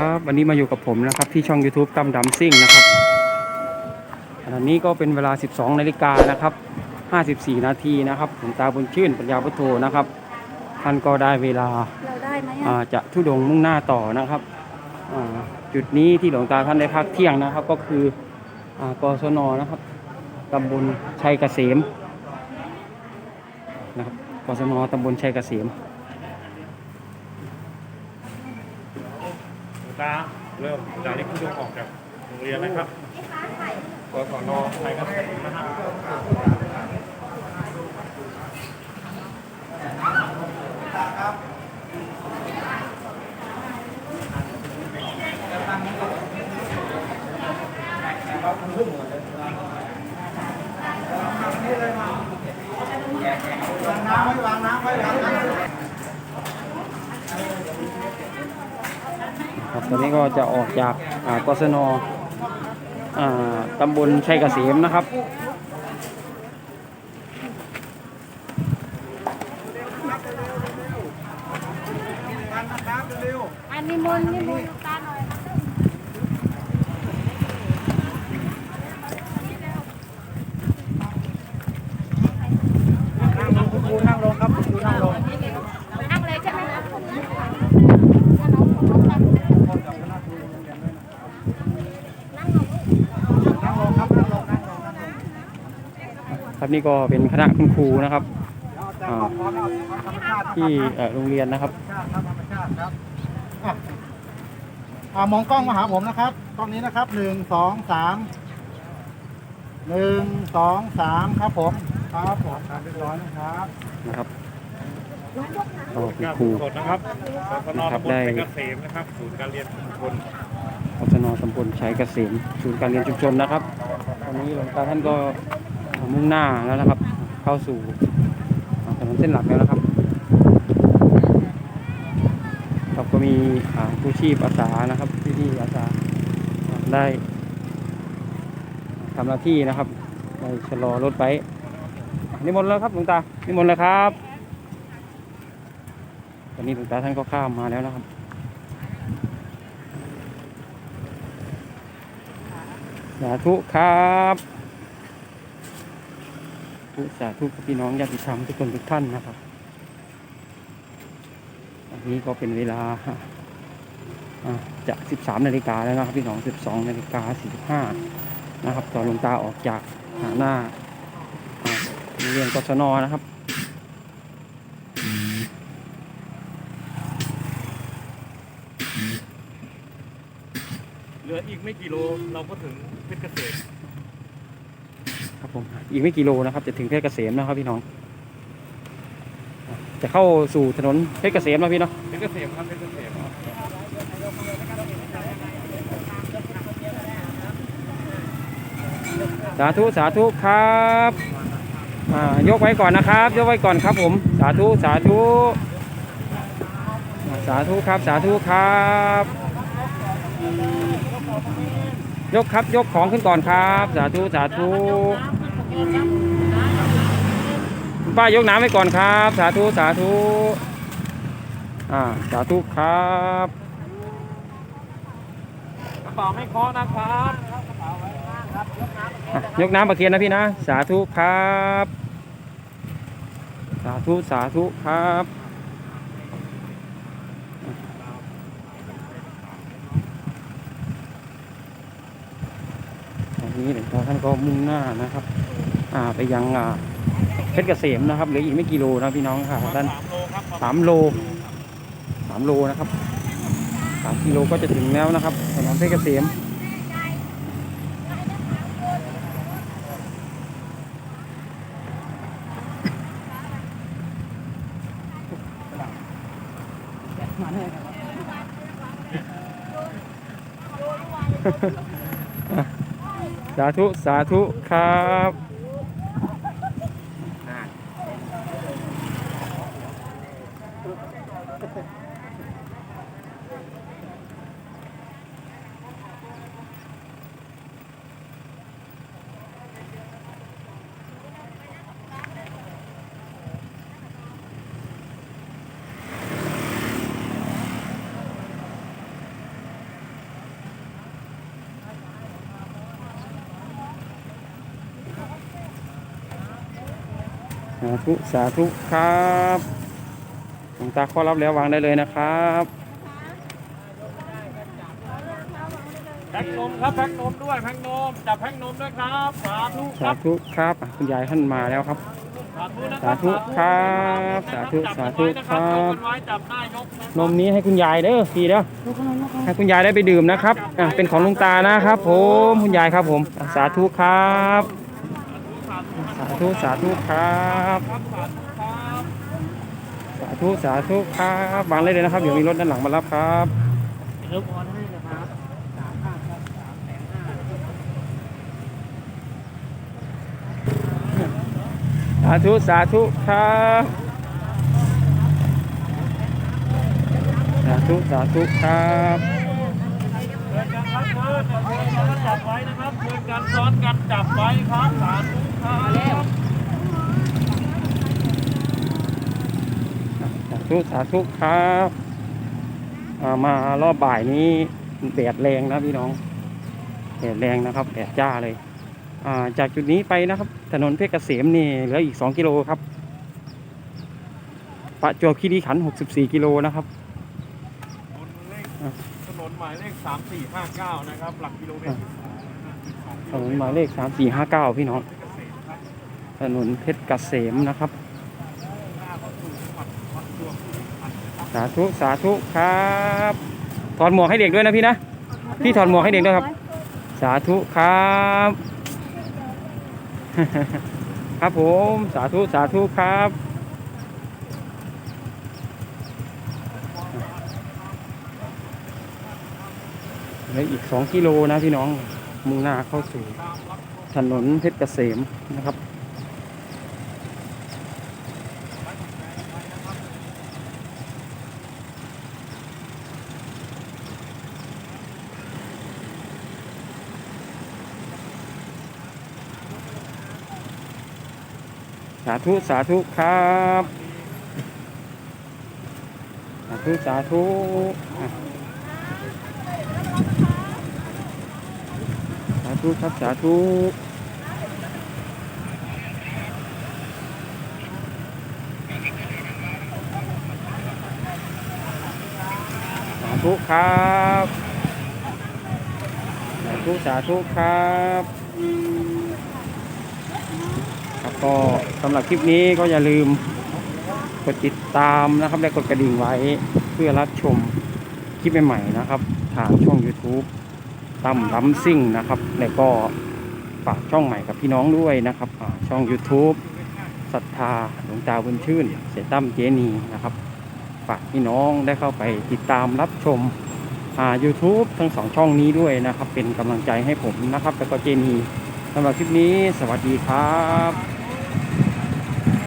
ครับวันนี้มาอยู่กับผมนะครับที่ช่อง YouTube ตั้มดำซิ่งนะครับขณะนี้ก็เป็นเวลา 12 นาฬิกานะครับ 54 นาทีนะครับหลวงตาบุญชื่นปัญญาพุทโธนะครับ ท่านก็ได้เวลาเราได้ไหมอ่าจะทุดงค์มุ่งหน้าต่อนะครับอ่าจุดนี้ที่หลวงตาท่านได้พักเที่ยงนะครับ ก็คืออากศนนะครับตำบลชัยเกษมนะครับกศนตำบลชัยเกษม หลวงตา เริ่มจากนี้คุณยกออกจากโรงเรียนนะครับกศนไทยเกษมนะครับครับ ตอนนี้ก็จะออกจากกศนตำบลชัยเกษมนะครับอันนี้มนต์นิมนต์ลูกตาหน่อย นั่งลงคุณครูนั่งลงครับคุณครูนั่งลง นั่งเลยใช่ไหมครับ นั่งลงครับนั่งลงนั่งลงนั่งลง ครับนี่ก็เป็นคณะคุณครูนะครับแต่ความพร้อมเอาธรรมชาติที่เอ่อโรงเรียนนะครับธรรมชาติครับธรรมชาติครับอะอ่ามองกล้องมาหาผมนะครับกล้องนี้นะครับหนึ่งสองสามหนึ่งสองสามครับผมครับผมทำเรียบร้อยนะครับนะครับก็คุณครูสดนะครับกศนครับตำบลได้ชัยเกษมนะครับศูนย์การเรียนชุมชนกศนตำบลชัยเกษมศูนย์การเรียนชุมชนนะครับตอนนี้หลวงตาท่านก็ มุ่งหน้าแล้วนะครับ เข้าสู่ถนนเส้นหลักแล้วนะครับครับก็มีอ่าผู้ชีพอาสานะครับที่ที่อาสาได้ทำหน้าที่นะครับได้ชะลอรถไว้นิมนต์แล้วครับหลวงตานิมนต์แล้วครับตอนนี้หลวงตาท่านก็ข้ามมาแล้วนะครับสาธุครับ สาธุกับพี่น้องญาติธรรมทุกคนทุกท่านนะครับ อันนี้ก็เป็นเวลาอ่าจะ 13 นาฬิกาแล้วนะครับพี่น้อง 12 นาฬิกา 45 นะครับตอนลงตาออกจากหาหน้าอ่าโรงเรียนกศนนะครับเหลืออีกไม่กี่โลเราก็ถึงเพชรเกษม ครับผมอีกไม่กี่โลนะครับ จะถึงเพชรเกษมนะครับพี่น้อง จะเข้าสู่ถนนเพชรเกษมแล้วพี่เนาะเพชรเกษมครับเพชรเกษมสาธุสาธุครับอ่ายกไว้ก่อนนะครับ ยกไว้ก่อนครับผม สาธุสาธุอ่าสาธุครับ สาธุครับ ยกครับยกของขึ้นก่อนครับ สาธุสาธุคุณป้ายกน้ำไว้ก่อนครับ สาธุสาธุอ่าสาธุครับกระเป๋าไม่เคาะนะครับอะยกน้ำประเคียนนะพี่นะ สาธุครับ สาธุสาธุครับ นนี้หลวงตาท่านก็มุ่งหน้านะครับ อ่าไปยังอ่าเพชรเกษมนะครับเหลืออีกไม่กี่โลนะพี่น้องค่ะท่านสามโลครับสามโลสามโลนะครับสามกิโลก็จะถึงแล้วนะครับถนนเพชรเกษม สาธุ สาธุครับ สาธุสาธุครับหลวงตาข้อรับแล้ววางได้เลยนะครับแพ็กนมครับแพ็กนมด้วยแพ็กนมจับแพ็กนมด้วยครับสาธุคสารับธุครับอะคุณยายท่านมาแล้วครับ สาธุนะคสารับธุครับสาธุสาธุครับ จับไว้จับหน้ายกะนมนี้ให้คุณยายเด้อพี่เด้อให้คุณยายได้ไปดื่มนะครับอะเป็นของหลุงตานะครับ ผมคุณยายครับผมอะสาธุครับสาธุสาธุครับสาธุครับ สาธุสาธุครับวางเลยเลยนะครับ เดี๋ยวมีรถด้านหลังมารับครับริ่มอนให้นะครับสาธุสาธุครับสาธุสาธุครับเพื่อนกันครับเพื่อนเพื่อนกันจับไว้นะครับเพื่อนกันซ้อนกันจับไว้ครับสาธุ ธุสาธุครับอ่ามารอบบ่ายนี้แดดแรงนะพี่น้องแดดแรงนะครับแดดจ้าเลยอ่าจากจุดนี้ไปนะครับ ถนนเพชรเกษมนี่เหลืออีก 2 กิโลครับประจวบคีรีขันธ์64 กิโลนะครับบนเลขถนนหมายเลข 3459 นะครับ หลักกิโลเมตรที่สองนะครับอีกสองกิถโลนเมนตรหมายเลข 3459 พี่น้องเกษตรครับ ถนนเพชรเกษมนะครับหน้าเข้าสู่จังหวัดวัดดวงคีรีขันธ์นะครับ สาธุสาธุครับ ถอดหมวกให้เด็กด้วยนะพี่นะ พี่ถอดหมวกให้เด็กด้วยครับ สาธุครับ ครับผมสาธุสาธุครับเหลืออีก 2 กิโลนะพี่น้อง มุ่งหน้าเข้าสู่ถนนเพชรเกษมนะครับ สาธุสาธุครับ สาธุสาธุสาธุครับสาธุสาธุครับ สาธุสาธุครับ ครับ ก็สำหรับคลิปนี้ก็อย่าลืมกดติดตามนะครับและกดกระดิ่งไว้เพื่อรับชมคลิปใหม่ๆนะครับ ทางช่อง YouTube ตั้มล้ำซิ่งนะครับ และก็ฝากช่องใหม่กับพี่น้องด้วยนะครับช่อง YouTube ศรัทธาหลวงตาบุญชื่น เสตั้มเจนีนะครับ ฝากพี่น้องได้เข้าไปติดตามรับชมอ่า YouTube ทั้งสองช่องนี้ด้วยนะครับ เป็นกำลังใจให้ผมนะครับ แล้วก็เจนีสำหรับคลิปนี้ สวัสดีครับ